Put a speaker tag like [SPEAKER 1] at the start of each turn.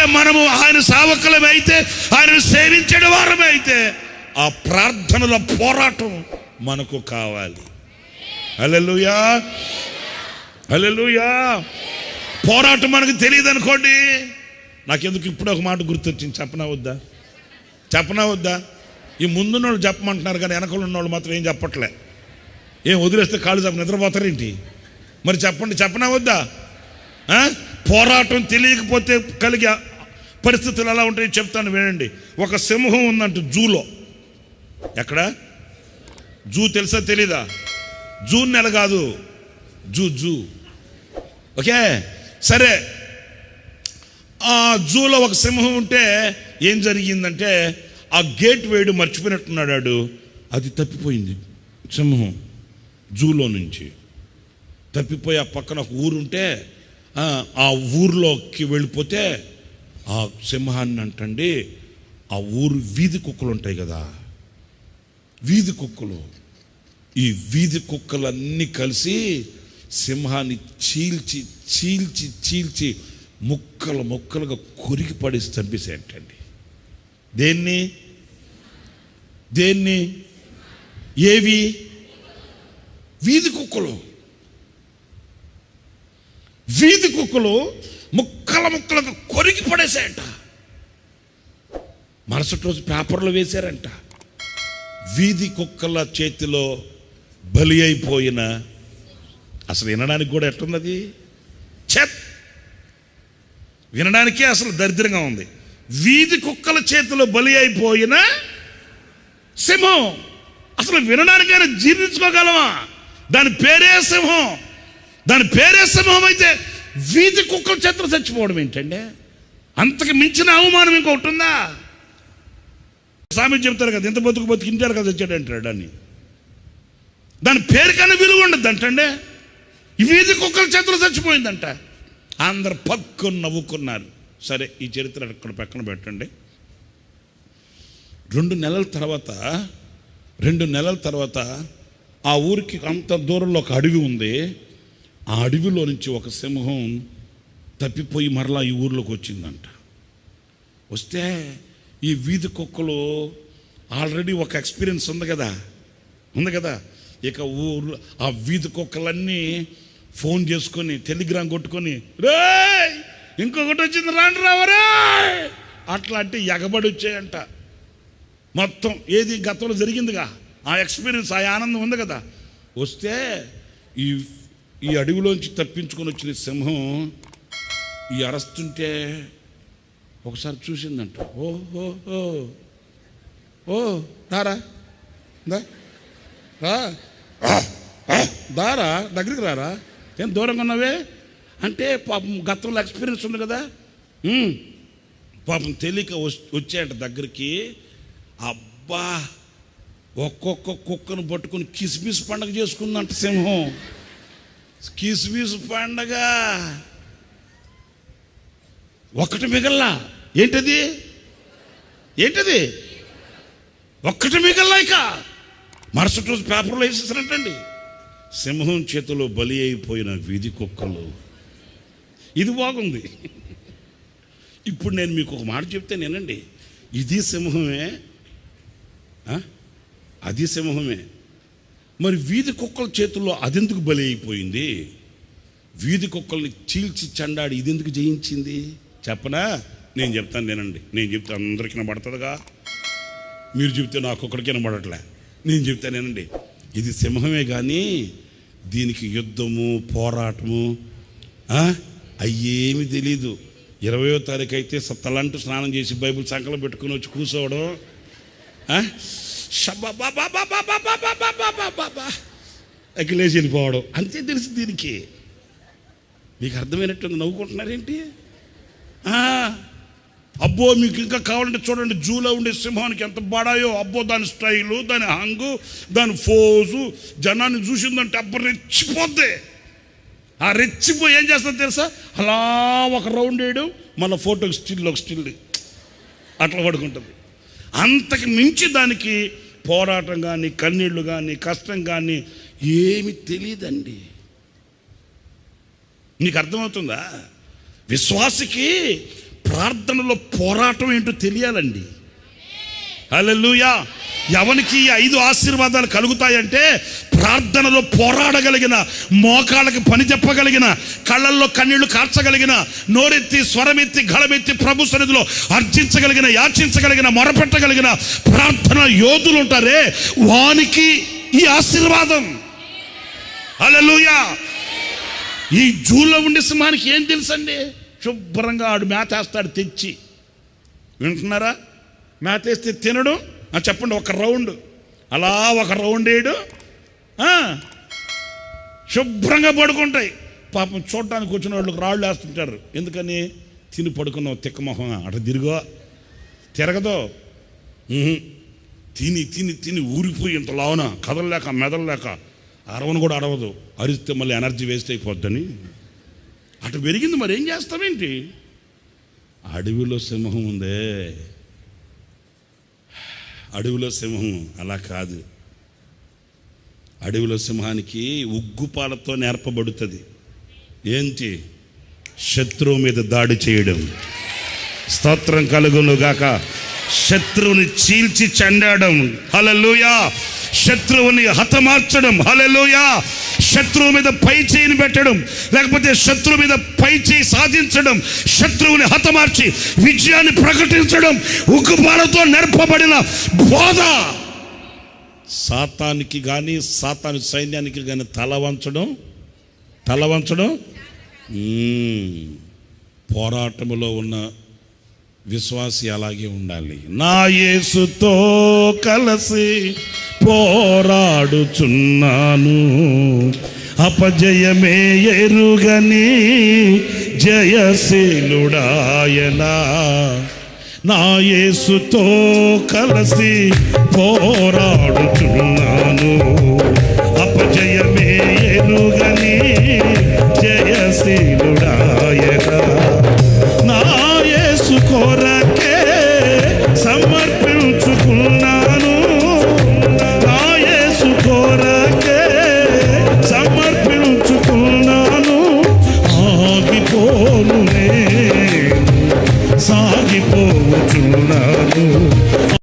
[SPEAKER 1] అయితే మనము ఆయన సేవకులమైతే ఆయనను సేవించడం వారమైతే ఆ ప్రార్థనల పోరాటం మనకు కావాలి. అలెలుయా అలెలుయా పోరాటం మనకు తెలియదు అనుకోండి నాకెందుకు ఇప్పుడు ఒక మాట గుర్తొచ్చింది చెప్పనా వద్దా? చెప్పనా వద్దా? ఈ ముందున్న వాళ్ళు చెప్పమంటున్నారు కానీ వెనకలు ఉన్న వాళ్ళు మాత్రం ఏం చెప్పట్లే. ఏం వదిలేస్తే కాళ్ళు చెప్ప నిద్రపోతారేంటి? మరి చెప్పండి చెప్పనా వద్దా? పోరాటం తెలియకపోతే కలిగే పరిస్థితులు ఎలా ఉంటాయో చెప్తాను వినండి. ఒక సింహం ఉందంట జూలో. ఎక్కడ? జూ తెలుసా తెలీదా? జూన్ నెల కాదు. Zoo zoo. ఓకే? సరే. ఆ జూలో ఒక సింహం ఉంటే ఏం జరిగిందంటే ఆ గేట్ వేయడం మర్చిపోయినట్టున్నాడు అది తప్పిపోయింది సింహం జూలో నుంచి. తప్పిపోయి ఆ పక్కన ఒక ఊరుంటే ఆ ఊర్లోకి వెళ్ళిపోతే ఆ సింహాన్ని అంటండి ఆ ఊరు వీధి కుక్కలు ఉంటాయి కదా వీధి కుక్కలు. ఈ వీధి కుక్కలన్నీ కలిసి సింహాన్ని చీల్చి చీల్చి చీల్చి ముక్కలు ముక్కలుగా కొరికి పడేసి చంపేసేటండి దేన్ని? దేన్ని? ఏవి? వీధి కుక్కలు. వీధి కుక్కలు ముక్కల ముక్కలుగా కొరికి పడేసాయంట మరుసటి రోజు పేపర్లో వేశారంట. వీధి కుక్కల చేతిలో బలి అయిపోయిన అసలు వినడానికి కూడా ఎట్లున్నది చెత్ వినడానికే అసలు దరిద్రంగా ఉంది. వీధి కుక్కల చేతిలో బలి అయిపోయిన సింహం. అసలు వినడానికైనా జీర్ణించుకోగలమా? దాని పేరే సింహం. దాని పేరే సింహం అయితే వీధి కుక్కల చేతులు చచ్చిపోవడం ఏంటండి? అంతకు మించిన అవమానం ఇంకొకటి ఉందా? స్వామి చెప్తారు కదా ఇంత బతుకు బతుకు ఇంటారు కదా చచ్చాడు అంటాడు అని దాని పేరుకన్నా విలువ ఉండదు అంటండి. వీధి కుక్కల చేతులు చచ్చిపోయిందంట. అందరు పక్కు నవ్వుకున్నారు. సరే ఈ చరిత్ర అక్కడ పక్కన పెట్టండి. రెండు నెలల తర్వాత రెండు నెలల తర్వాత ఆ ఊరికి అంత దూరంలో ఒక అడవి ఉంది. ఆ అడవిలో నుంచి ఒక సింహం తప్పిపోయి మరలా ఈ ఊర్లోకి వచ్చిందంట. వస్తే ఈ వీధి కుక్కలు ఆల్రెడీ ఒక ఎక్స్పీరియన్స్ ఉంది కదా. ఉంది కదా. ఇక ఊర్లో ఆ వీధి కుక్కలన్నీ ఫోన్ చేసుకొని టెలిగ్రామ్ కొట్టుకొని రే ఇంకొకటి వచ్చింది రాండి రావరే అట్లాంటి ఎగబడి వచ్చాయంట. మొత్తం ఏది గతంలో జరిగిందిగా? ఆ ఎక్స్పీరియన్స్ ఆ ఆనందం ఉంది కదా. వస్తే ఈ ఈ అడవిలోంచి తప్పించుకొని వచ్చిన సింహం ఈ అరస్తుంటే ఒకసారి చూసిందంట. ఓ ఓ దారా దా దారా దగ్గరికి రారా? ఏం దూరంగా ఉన్నావే? అంటే పాపం గతంలో ఎక్స్పీరియన్స్ ఉంది కదా? పాపం తెలియక వచ్చాయంట దగ్గరికి. అబ్బా ఒక్కొక్క కుక్కను పట్టుకుని కిస్మిస్ పండగ చేసుకుందంట సింహం. కిస్మిస్ పండగ. ఒక్కటి మిగల్లా. ఏంటది? ఏంటది? ఒక్కటి మిగల్లా ఇక. మరుసటి రోజు పేపర్లో వేసేసారంటండి సింహం చేతిలో బలి అయిపోయిన వీధి కుక్కలు. ఇది బాగుంది. ఇప్పుడు నేను మీకు ఒక మాట చెప్తే నేనండి. ఇది సింహమే. అది సింహమే. మరి వీధి కుక్కల చేతుల్లో అదెందుకు బలి అయిపోయింది? వీధి కుక్కల్ని చీల్చి చండాడి ఇదెందుకు జయించింది? చెప్పనా? నేను చెప్తాను నేనండి నేను చెప్తే అందరికీ వినబడుతుందిగా? మీరు చెప్తే నాకు ఒక్కడికి వినబడట్లే. నేను చెప్తానేనండి ఇది సింహమే కానీ దీనికి యుద్ధము పోరాటము అయ్యేమి తెలీదు. ఇరవయో తారీఖు అయితే సత్తలంటూ తలంటూ స్నానం చేసి బైబిల్ సంకలం పెట్టుకుని వచ్చి కూర్చోవడం అఖిలేసి వెళ్ళిపోవడం అంతే తెలుసు దీనికి. మీకు అర్థమైనట్టుంది నవ్వుకుంటున్నారేంటి అబ్బో మీకు ఇంకా కావాలంటే చూడండి జూలో ఉండే సింహానికి ఎంత బాడాయో. అబ్బో దాని స్టైలు దాని హంగు దాని ఫోజు జనాన్ని చూసిందంటే అబ్బా రెచ్చిపోద్ది. ఆ రెచ్చిపోయి ఏం చేస్తా తెలుసా? అలా ఒక రౌండ్ వేయడం మళ్ళీ ఫోటోకి స్టిల్ ఒక స్టిల్. అట్లా పడుకుంటుంది. అంతకు మించి దానికి పోరాటం కానీ కన్నీళ్ళు కానీ కష్టం కానీ ఏమి తెలియదండి నీకు అర్థమవుతుందా? విశ్వాసికి ప్రార్థనలో పోరాటం ఏంటో తెలియాలండి. హల్లెలూయా! ఎవరికి ఐదు ఆశీర్వాదాలు కలుగుతాయంటే ప్రార్థనలో పోరాడగలిగిన మోకాళ్ళకి పని చెప్పగలిగిన కళ్ళల్లో కన్నీళ్ళు కార్చగలిగిన నోరెత్తి స్వరమెత్తి గళమెత్తి ప్రభు సన్నిధిలో అర్చించగలిగిన యాచించగలిగిన మొరపెట్టగలిగిన ప్రార్థన యోధులు ఉంటారే వానికి ఈ ఆశీర్వాదం. అలలుయా ఈ జూలో ఉండే సింహానికి ఏం తెలుసండి? శుభ్రంగా ఆడు మేతేస్తాడు తెచ్చి. వింటున్నారా? మేతేస్తే తినడు. ఆ, చెప్పండి ఒక రౌండ్. అలా ఒక రౌండ్ వేయడం శుభ్రంగా పడుకుంటాయి. పాపం చూడటానికి వచ్చిన వాళ్ళకి రాళ్ళు వేస్తుంటారు. ఎందుకని? తిని పడుకున్నావు తిక్కమొహం. అటు తిరుగో. తిరగదో. తిని తిని తిని ఊరిపోయి ఇంత లావున కదలలేక మెదలలేక అరవను కూడా అరవదు. అరిస్తే మళ్ళీ ఎనర్జీ వేస్ట్ అయిపోద్దని. అటు పెరిగింది మరి ఏం చేస్తామేంటి అడవిలో సింహం ఉందే. అడవిలో సింహం అలా కాదు. అడవిలో సింహానికి ఉగ్గుపాలతో నేర్పబడుతుంది. ఏంటి? శత్రువు మీద దాడి చేయడం. స్తోత్రం కలుగునుగాక శత్రువుని చీల్చి చెండాడం. హలలుయా శత్రువుని హతమార్చడం. హలలుయా శత్రువు మీద పై చేయిని పెట్టడం. లేకపోతే శత్రువు మీద పై చేయి సాధించడం. శత్రువుని హతమార్చి విజయాన్ని ప్రకటించడం. ఉగ్గుపాలతో నేర్పబడిన బోధ. సాతానికి కానీ సాతాని సైన్యానికి కానీ తల వంచడం? తల వంచడం? పోరాటంలో పోరాటములో ఉన్న విశ్వాసి అలాగే ఉండాలి. నా యేసుతో కలిసి పోరాడుచున్నాను. అపజయమే ఎరుగని జయశీలుడాయనా. నా యేసుతో కలిసి ఉన్నాను. అపజయమే ఎరుగని జయశీలుడాయన నా యేసు కోరక